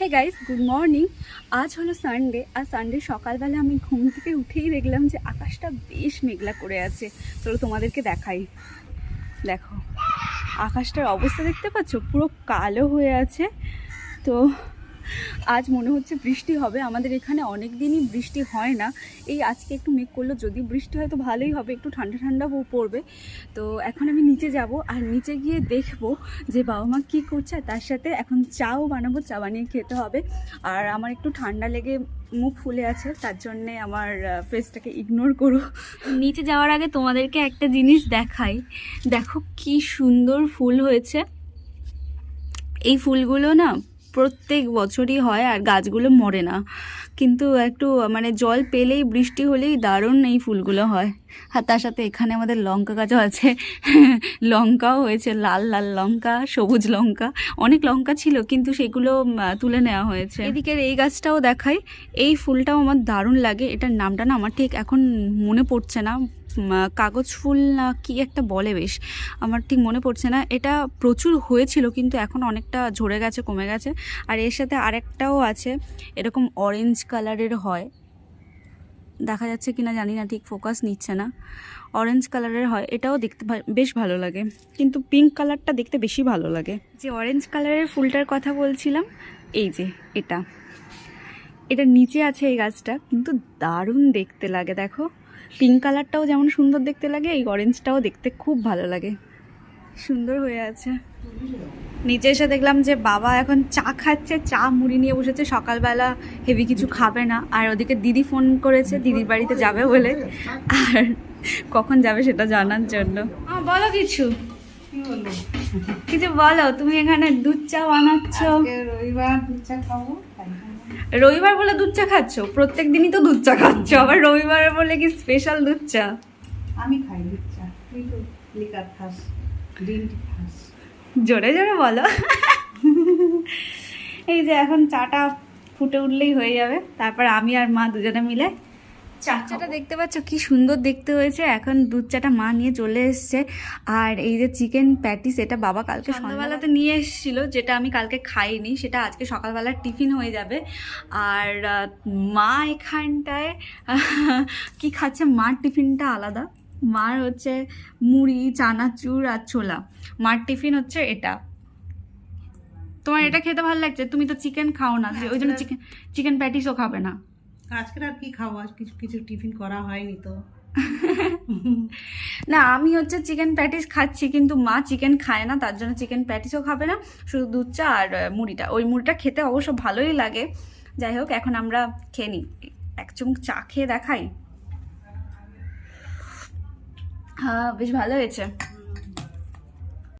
Hey guys good morning আজ হলো Sunday আর Sunday সকালবেলা আমি ঘুম থেকে উঠেই দেখলাম যে আকাশটা বেশ মেঘলা করে আছে। চলো তোমাদেরকে দেখাই। দেখো, আকাশটার অবস্থা দেখতে পাচ্ছ? পুরো কালো হয়ে আছে। তো আজ মনে হচ্ছে বৃষ্টি হবে। আমাদের এখানে অনেক দিনই বৃষ্টি হয় না। এই আজকে একটু মেঘ করল যদি বৃষ্টি হয় তো ভালোই হবে, একটু ঠান্ডা ঠান্ডা পড়বে। তো এখন আমি নিচে যাব আর নিচে গিয়ে দেখব যে বাবা মা কী করছে তার সাথে এখন চাও বানাবো, চা বানিয়ে খেতে হবে। আর আমার একটু ঠান্ডা লেগে মুখ ফুলে আছে, তার জন্যে আমার ফেসটাকে ইগনোর করো। নিচে যাওয়ার আগে তোমাদেরকে একটা জিনিস দেখাই। দেখো কি সুন্দর ফুল হয়েছে। এই ফুলগুলো না প্রত্যেক বছরই হয় আর গাছগুলো মরে না। কিন্তু একটু মানে জল পেলেই, বৃষ্টি হলেই দারুণ এই ফুলগুলো হয়। আর তার সাথে এখানে আমাদের লঙ্কা গাছও আছে। লঙ্কাও হয়েছে, লাল লাল লঙ্কা, সবুজ লঙ্কা। অনেক লঙ্কা ছিল, কিন্তু সেগুলো তুলে নেওয়া হয়েছে। এদিকের এই গাছটাও দেখাই। এই ফুলটাও আমার দারুণ লাগে। এটার নামটা না আমার ঠিক এখন মনে পড়ছে না। কাগজ ফুল না কি একটা বলে বেশ। আমার ঠিক মনে পড়ছে না। এটা প্রচুর হয়েছিল কিন্তু এখন অনেকটা ঝরে গেছে, কমে গেছে। আর এর সাথে আরেকটাও আছে, এরকম অরেঞ্জ কালারের হয়। দেখা যাচ্ছে কিনা জানি না, ঠিক ফোকাস নিচ্ছে না। অরেঞ্জ কালারের হয়, এটাও দেখতে বেশ ভালো লাগে। কিন্তু পিঙ্ক কালারটা দেখতে বেশি ভালো লাগে। যে অরেঞ্জ কালারের ফুলটার কথা বলছিলাম, এই যে এটা। এটা নিচে আছে এই গাছটা, কিন্তু দারুণ দেখতে লাগে, দেখো। পিঙ্ক কালারটাও যেমন সুন্দর দেখতে লাগে এই অরেঞ্জটাও দেখতে খুব ভালো লাগে। সুন্দর হয়ে আছে। নিচে এসে দেখলাম যে বাবা এখন চা খাচ্ছে চা মুড়ি নিয়ে বসেছে সকালবেলা হেভি কিছু খাবে না। আর ওদিকে দিদি ফোন করেছে দিদির বাড়িতে যাবে বলে। আর কখন যাবে সেটা জানার জন্য। বলো কিছু। কিছু বলো তুমি এখানে দুধ চা বানাচ্ছ। রবিবার দুধ চা খাব। রবিবার বলে দুধ চা খাচ্ছ? প্রত্যেক দিনই তো দুধ চা খাচ্ছ। আবার রবিবার বলে কি স্পেশাল দুধ চা? আমি খাই দুধ চা। তুই তো লিকার খাস গ্রিন টি খাস। জোরে জোরে বলো। এই যে এখন চাটা ফুটে উঠলেই হয়ে যাবে। তারপর আমি আর মা দুজনে মিলে চা চাটা দেখতে পাচ্ছ কি সুন্দর দেখতে হয়েছে। এখন দুধ চাটা মা নিয়ে চলে এসছে। আর এই যে চিকেন প্যাটিস এটা বাবা কালকে সন্ধ্যাবেলাতে নিয়ে এসেছিল যেটা আমি কালকে খাইনি সেটা আজকে সকালবেলার টিফিন হয়ে যাবে। আর মা এখানটায় কি খাচ্ছে? মার টিফিনটা আলাদা। মার হচ্ছে মুড়ি চানাচুর আর ছোলা। মার টিফিন হচ্ছে এটা। তোমার এটা খেতে ভালো লাগছে? তুমি তো চিকেন খাও না ওই জন্য চিকেন চিকেন প্যাটিসও খাবে না। আজকে আর কি আজ কিছু কিছু টিফিন করা হয়নি তো। না, আমি হচ্ছে চিকেন প্যাটিস খাচ্ছি, কিন্তু মা চিকেন খায় না, তার জন্য চিকেন প্যাটিসও খাবে না, শুধু দুধ চা আর মুড়িটা। ওই মুড়িটা খেতে অবশ্য ভালোই লাগে। যাই হোক, এখন আমরা খেয়ে নিই। এক চুমুক চা খেয়ে দেখাই। হ্যাঁ বেশ ভালো হয়েছে।